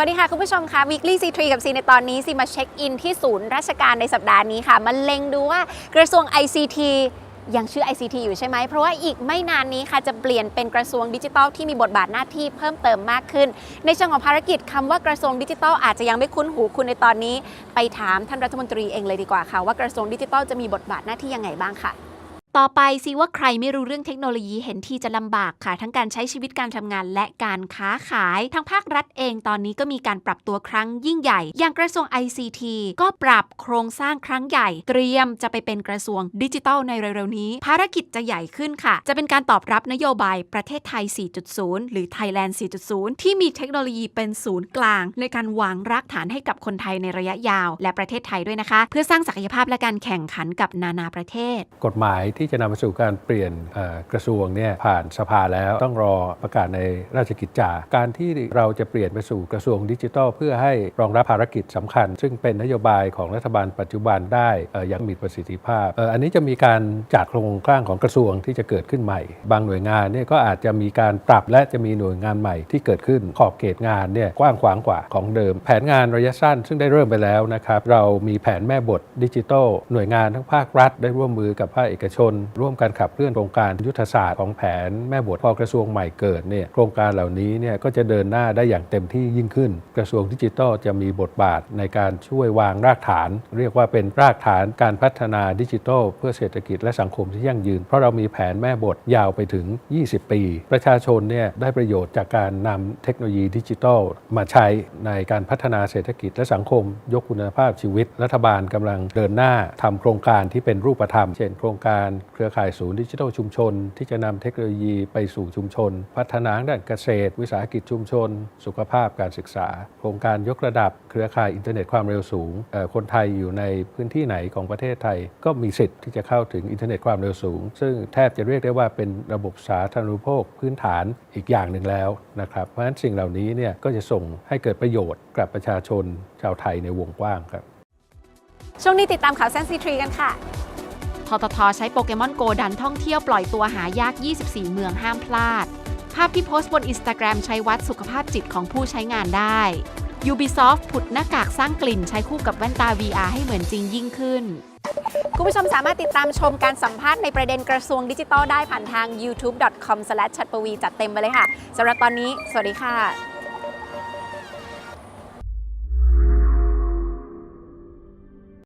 วัสดีค่ะ คุณผู้ชมค่ะ Weekly C3 กับซีในตอนนี้ซีมาเช็คอินที่ศูนย์ราชการในสัปดาห์นี้ค่ะ มาเล็งดูว่ากระทรวง ICT ยังชื่อ ICT อยู่ใช่ไหม เพราะว่าอีกไม่นานนี้ค่ะ จะเปลี่ยนเป็นกระทรวงดิจิทัลที่มีบทบาทหน้าที่เพิ่มเติมมากขึ้น ในเชิงของภารกิจคำว่ากระทรวงดิจิทัลอาจจะยังไม่คุ้นหูคุณในตอนนี้ ไปถามท่านรัฐมนตรีเองเลยดีกว่าค่ะว่ากระทรวงดิจิทัลจะมีบทบาทหน้าที่ยังไงบ้างค่ะ ต่อไปสิว่าใครไม่รู้เรื่องเทคโนโลยีเห็นทีจะลำบากค่ะ ทั้งการใช้ชีวิตการทำงานและการค้าขาย ทางภาครัฐเองตอนนี้ก็มีการปรับตัวครั้งยิ่งใหญ่ อย่างกระทรวง ICT ก็ปรับโครงสร้างครั้งใหญ่ เตรียมจะไปเป็นกระทรวงดิจิทัลในเร็วๆนี้ ภารกิจจะใหญ่ขึ้นค่ะ จะเป็นการตอบรับนโยบายประเทศไทย 4.0 หรือ Thailand 4.0 ที่มีเทคโนโลยีเป็นศูนย์กลาง ในการวางรากฐานให้กับคนไทยในระยะยาว และประเทศไทยด้วยนะคะ เพื่อสร้างศักยภาพและการแข่งขันกับนานาประเทศ กฎหมายที่จะนำมาสู่การเปลี่ยนกระทรวงเนี่ยผ่านสภาแล้วต้องรอประกาศในราชกิจจาการที่เราจะเปลี่ยนไปสู่กระทรวงดิจิทัล เพื่อให้รองรับภารกิจสำคัญ ซึ่งเป็นนโยบายของรัฐบาลปัจจุบันได้อย่างมีประสิทธิภาพ อันนี้จะมีการจัดโครงสร้างของกระทรวงที่จะเกิดขึ้นใหม่ บางหน่วยงานเนี่ยก็อาจจะมีการปรับและจะมีหน่วยงานใหม่ที่เกิดขึ้นขอบเขตงานเนี่ยกว้างขวางกว่าของเดิม แผนงานระยะสั้น ซึ่งได้เริ่มไปแล้วนะครับเรามีแผนแม่บทดิจิทัลหน่วยงานทั้งภาครัฐ ได้ร่วมมือกับภาคเอกชนร่วมกันขับเคลื่อนโครงการยุทธศาสตร์ของแผนแม่บทพอกระทรวงใหม่เกิดเนี่ยโครงการเหล่านี้เนี่ยก็จะเดินหน้าได้อย่างเต็มที่ยิ่งขึ้น กระทรวงดิจิทัลจะมีบทบาทในการช่วยวางรากฐาน เรียกว่าเป็นรากฐานการพัฒนาดิจิทัล เพื่อเศรษฐกิจและสังคมที่ยั่งยืน เพราะเรามีแผนแม่บทยาวไปถึง 20 ปี ประชาชนเนี่ยได้ประโยชน์จากการนำเทคโนโลยีดิจิทัล มาใช้ในการพัฒนาเศรษฐกิจและสังคม ยกคุณภาพชีวิต รัฐบาลกำลังเดินหน้าทำโครงการที่เป็นรูปธรรม เช่น โครงการเครือข่ายศูนย์ดิจิทัลชุมชน ที่จะนำเทคโนโลยีไปสู่ชุมชน พัฒนาด้านเกษตร วิสาหกิจชุมชน สุขภาพการศึกษา โครงการยกระดับเครือข่ายอินเทอร์เน็ตความเร็วสูง คนไทยอยู่ในพื้นที่ไหนของประเทศไทย ก็มีสิทธิ์ที่จะเข้าถึงอินเทอร์เน็ตความเร็วสูง ซึ่งแทบจะเรียกได้ว่าเป็นระบบสาธารณูปโภคพื้นฐานอีกอย่างหนึ่งแล้วนะครับเพราะฉะนั้นสิ่งเหล่านี้เนี่ยก็จะส่งให้เกิดประโยชน์กับประชาชนชาวไทยในวงกว้างครับช่วงนี้ติดตามข่าวแซนซีทรีกันค่ะ ทททใช้โปเกมอนโกดันท่องเที่ยวปล่อยตัวหายาก 24 เมืองห้ามพลาด ภาพที่โพสต์บน Instagram ใช้วัดสุขภาพจิตของผู้ใช้งานได้ Ubisoft ผุดหน้ากากสร้างกลิ่นใช้คู่กับแว่นตา VR ให้เหมือนจริงยิ่งขึ้น คุณผู้ชมสามารถติดตามชมการสัมภาษณ์ในประเด็นกระทรวงดิจิทัลได้ผ่านทาง youtube.com/chatp วีจัดเต็มไปเลยค่ะสำหรับตอนนี้ สวัสดีค่ะ